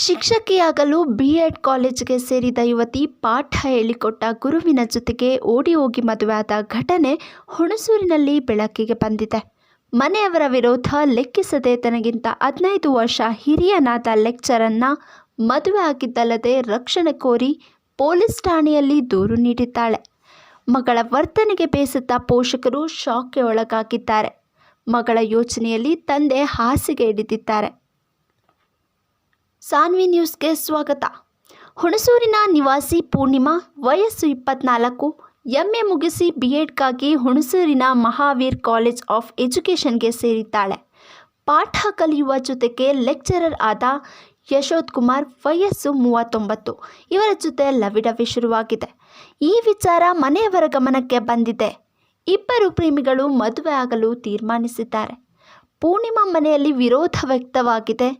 ಶಿಕ್ಷಕಿಯಾಗಲು B Ed ಕಾಲೇಜಿಗೆ ಸೇರಿದ ಯುವತಿ ಪಾಠ ಹೇಳಿಕೊಟ್ಟ ಗುರುವಿನ ಜೊತೆಗೆ ಓಡಿ ಹೋಗಿ ಮದುವೆಯಾದ ಘಟನೆ ಹುಣಸೂರಿನಲ್ಲಿ ಬೆಳಕಿಗೆ ಬಂದಿದೆ. ಮನೆಯವರ ವಿರೋಧ ಲೆಕ್ಕಿಸದೆ ತನಗಿಂತ ಹದಿನೈದು ವರ್ಷ ಹಿರಿಯನಾದ ಲೆಕ್ಚರನ್ನು ಮದುವೆ ಆಗಿದ್ದಲ್ಲದೆ ರಕ್ಷಣೆ ಕೋರಿ ಪೊಲೀಸ್ ಠಾಣೆಯಲ್ಲಿ ದೂರು ನೀಡಿದ್ದಾಳೆ. ಮಗಳ ವರ್ತನೆಗೆ ಬೇಸತ್ತ ಪೋಷಕರು ಶಾಕ್ಗೆ ಒಳಗಾಗಿದ್ದಾರೆ ಮಗಳ ಯೋಚನೆಯಲ್ಲಿ ತಂದೆ ಹಾಸಿಗೆ ಹಿಡಿದಿದ್ದಾರೆ. ಸಾನ್ವಿ ನ್ಯೂಸ್ಗೆ ಸ್ವಾಗತ. ಹುಣಸೂರಿನ ನಿವಾಸಿ ಪೂರ್ಣಿಮಾ ವಯಸ್ಸು ಇಪ್ಪತ್ನಾಲ್ಕು, ಎಂ ಎ ಮುಗಿಸಿ ಬಿ ಎಡ್ಗಾಗಿ ಹುಣಸೂರಿನ ಮಹಾವೀರ್ ಕಾಲೇಜ್ ಆಫ್ ಎಜುಕೇಷನ್ಗೆ ಸೇರಿದ್ದಾಳೆ. ಪಾಠ ಕಲಿಯುವ ಜೊತೆಗೆ ಲೆಕ್ಚರರ್ ಆದ ಯಶೋಧ್ ಕುಮಾರ್ ವಯಸ್ಸು ಮೂವತ್ತೊಂಬತ್ತು, ಇವರ ಜೊತೆ ಲವಿಡವಿ ಶುರುವಾಗಿದೆ. ಈ ವಿಚಾರ ಮನೆಯವರ ಗಮನಕ್ಕೆ ಬಂದಿದೆ. ಇಬ್ಬರು ಪ್ರೇಮಿಗಳು ಮದುವೆ ಆಗಲು ತೀರ್ಮಾನಿಸಿದ್ದಾರೆ. ಪೂರ್ಣಿಮಾ ಮನೆಯಲ್ಲಿ ವಿರೋಧ ವ್ಯಕ್ತವಾಗಿದೆ.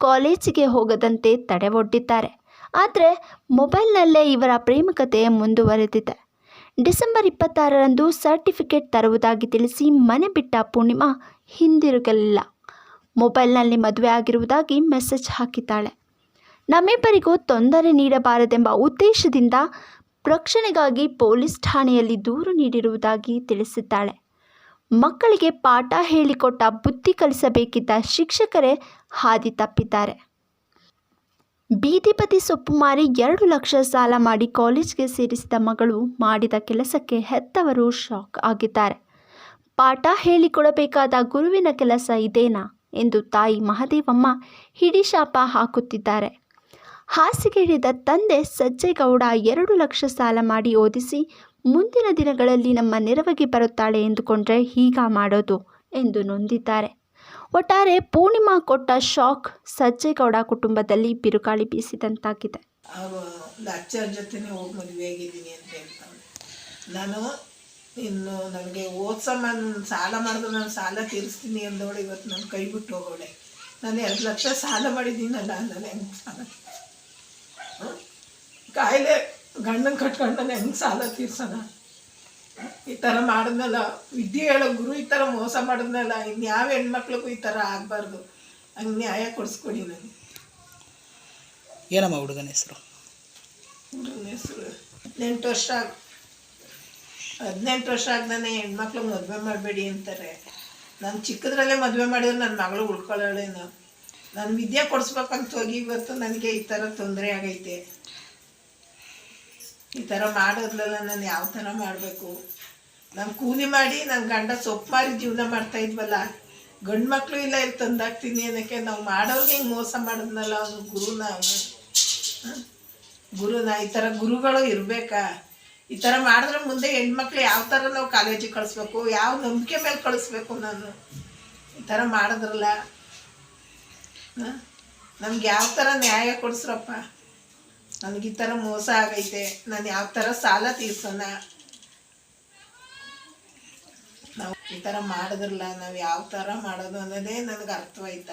ಕಾಲೇಜಿಗೆ ಹೋಗದಂತೆ ತಡೆ ಒಡ್ಡಿದ್ದಾರೆ ಆದರೆ ಮೊಬೈಲ್ನಲ್ಲೇ ಇವರ ಪ್ರೇಮಕತೆ ಮುಂದುವರೆದಿದೆ. ಡಿಸೆಂಬರ್ ಇಪ್ಪತ್ತಾರರಂದು ಸರ್ಟಿಫಿಕೇಟ್ ತರುವುದಾಗಿ ತಿಳಿಸಿ ಮನೆ ಬಿಟ್ಟ ಪೂರ್ಣಿಮಾ ಹಿಂದಿರುಗಲಿಲ್ಲ. ಮೊಬೈಲ್ನಲ್ಲಿ ಮದುವೆ ಆಗಿರುವುದಾಗಿ ಮೆಸೇಜ್ ಹಾಕಿದ್ದಾಳೆ. ನಮ್ಮಿಬ್ಬರಿಗೂ ತೊಂದರೆ ನೀಡಬಾರದೆಂಬ ಉದ್ದೇಶದಿಂದ ರಕ್ಷಣೆಗಾಗಿ ಪೊಲೀಸ್ ಠಾಣೆಯಲ್ಲಿ ದೂರು ನೀಡಿರುವುದಾಗಿ ತಿಳಿಸಿದ್ದಾಳೆ. ಮಕ್ಕಳಿಗೆ ಪಾಠ ಹೇಳಿಕೊಟ್ಟ ಬುದ್ಧಿ ಕಲಿಸಬೇಕಿದ್ದ ಶಿಕ್ಷಕರೇ ಹಾದಿ ತಪ್ಪಿದ್ದಾರೆ. ಬೀದಿ ಬದಿ ಸೊಪ್ಪು ಮಾರಿ ಎರಡು ಲಕ್ಷ ಸಾಲ ಮಾಡಿ ಕಾಲೇಜ್ಗೆ ಸೇರಿಸಿದ ಮಗಳು ಮಾಡಿದ ಕೆಲಸಕ್ಕೆ ಹೆತ್ತವರು ಶಾಕ್ ಆಗಿದ್ದಾರೆ. ಪಾಠ ಹೇಳಿಕೊಡಬೇಕಾದ ಗುರುವಿನ ಕೆಲಸ ಇದೇನಾ ಎಂದು ತಾಯಿ ಮಹದೇವಮ್ಮ ಹಿಡಿಶಾಪ ಹಾಕುತ್ತಿದ್ದಾರೆ. ಹಾಸಿಗೆ ಹಿಡಿದ ತಂದೆ ಸಜ್ಜೇಗೌಡ ಎರಡು ಲಕ್ಷ ಸಾಲ ಮಾಡಿ ಓದಿಸಿ ಮುಂದಿನ ದಿನಗಳಲ್ಲಿ ನಮ್ಮ ನೆರವಿಗೆ ಬರುತ್ತಾಳೆ ಎಂದುಕೊಂಡ್ರೆ ಹೀಗ ಮಾಡೋದು ಎಂದು ನೊಂದಿದ್ದಾರೆ. ಒಟ್ಟಾರೆ ಪೂರ್ಣಿಮಾ ಕೊಟ್ಟ ಶಾಕ್ ಸಜ್ಜೇಗೌಡ ಕುಟುಂಬದಲ್ಲಿ ಬಿರುಗಾಳಿ ಬೀಸಿದಂತಾಗಿದೆ. ಅಚ್ಚರ ಜೊತೆನೇ ಹೋಗಿ ಮದುವೆ ಅಂತ ಹೇಳ್ತಾಳೆ ನಾನು ಇನ್ನು ನನಗೆ ಓದ್ಸಮ್ಮ ನಾನು ಸಾಲ ಮಾಡಿದ್ರೆ ನಾನು ಸಾಲ ತೀರಿಸ್ತೀನಿ ಅಂದವಳು ಇವತ್ತು ನಾನು ಕೈ ಬಿಟ್ಟು ಹೋಗೋಳೆ ನಾನು ಎರಡು ಲಕ್ಷ ಸಾಲ ಮಾಡಿದ್ದೀನಲ್ಲ ನಾನು ಸಾಲ? ಕಾಯಿಲೆ ಗಂಡನ ಕಟ್ಕೊಂಡು ನಾನು ಹೆಂಗೆ ಸಾಲ ತೀರ್ಸೋಣ? ಈ ಥರ ಮಾಡಿದ್ನಲ್ಲ. ವಿದ್ಯೆ ಹೇಳೋ ಗುರು ಈ ಥರ ಮೋಸ ಮಾಡಿದ್ನಲ್ಲ. ಇನ್ಯಾವ ಹೆಣ್ಮಕ್ಳಿಗೂ ಈ ಥರ ಆಗಬಾರ್ದು. ಹಂಗೆ ನ್ಯಾಯ ಕೊಡಿಸ್ಕೊಡಿ ನನಗೆ ಏನಮ್ಮ ಹುಡುಗನ ಹೆಸರು? ಹುಡುಗನ ಹೆಸರು ಹದಿನೆಂಟು ವರ್ಷ ಆಗ್- ಹದಿನೆಂಟು ವರ್ಷ ಆಗ್ದಾನೆ ಹೆಣ್ಮಕ್ಳು ಮದುವೆ ಮಾಡಬೇಡಿ ಅಂತಾರೆ. ನಾನು ಚಿಕ್ಕದ್ರಲ್ಲೇ ಮದುವೆ ಮಾಡಿದ್ರೆ ನನ್ನ ಮಗಳು ಉಳ್ಕೊಳ್ಳೋಳೇನು ನಾನು ವಿದ್ಯೆ ಕೊಡಿಸ್ಬೇಕಂತ ಹೋಗಿ ಇವತ್ತು ನನಗೆ ಈ ಥರ ತೊಂದರೆ ಆಗೈತೆ. ಈ ಥರ ಮಾಡೋದ್ಲೆಲ್ಲ ನಾನು ಯಾವ ಥರ ಮಾಡಬೇಕು? ನಮ್ಮ ಕೂಲಿ ಮಾಡಿ ನನ್ನ ಗಂಡ ಸೊಪ್ಪು ಮಾರಿ ಜೀವನ ಮಾಡ್ತಾ ಇದ್ವಲ್ಲ, ಗಂಡು ಮಕ್ಕಳು ಇಲ್ಲ ಇಲ್ಲಿ ತಂದಾಗ್ತೀನಿ ಅನ್ನೋಕ್ಕೆ ನಾವು ಮಾಡೋರ್ಗೆ ಹಿಂಗೆ ಮೋಸ ಮಾಡಿದ್ನಲ್ಲ ಅವನು, ಗುರುನ ಅವನು. ಗುರುನ, ಈ ಥರ ಗುರುಗಳು ಇರಬೇಕಾ? ಈ ಥರ ಮಾಡಿದ್ರೆ ಮುಂದೆ ಹೆಣ್ಮಕ್ಳು ಯಾವ ಥರ ನಾವು ಕಾಲೇಜಿಗೆ ಕಳಿಸ್ಬೇಕು, ಯಾವ ನಂಬಿಕೆ ಮೇಲೆ ಕಳಿಸ್ಬೇಕು ನಾನು? ಈ ಥರ ಮಾಡಿದ್ರಲ್ಲ. ನಮ್ಗೆ ಯಾವ ಥರ ನ್ಯಾಯ ಕೊಡಿಸ್ರಪ್ಪ? ನನಗೆ ಈ ಥರ ಮೋಸ ಆಗೈತೆ. ನಾನು ಯಾವ ಥರ ಸಾಲ ತೀರ್ಸೋಣ? ನಾವು ಈ ಥರ ಮಾಡಿದ್ರಲ್ಲ, ನಾವು ಯಾವ ಥರ ಮಾಡೋದು ಅನ್ನೋದೇ ನನಗೆ ಅರ್ಥವಾಯ್ತಾ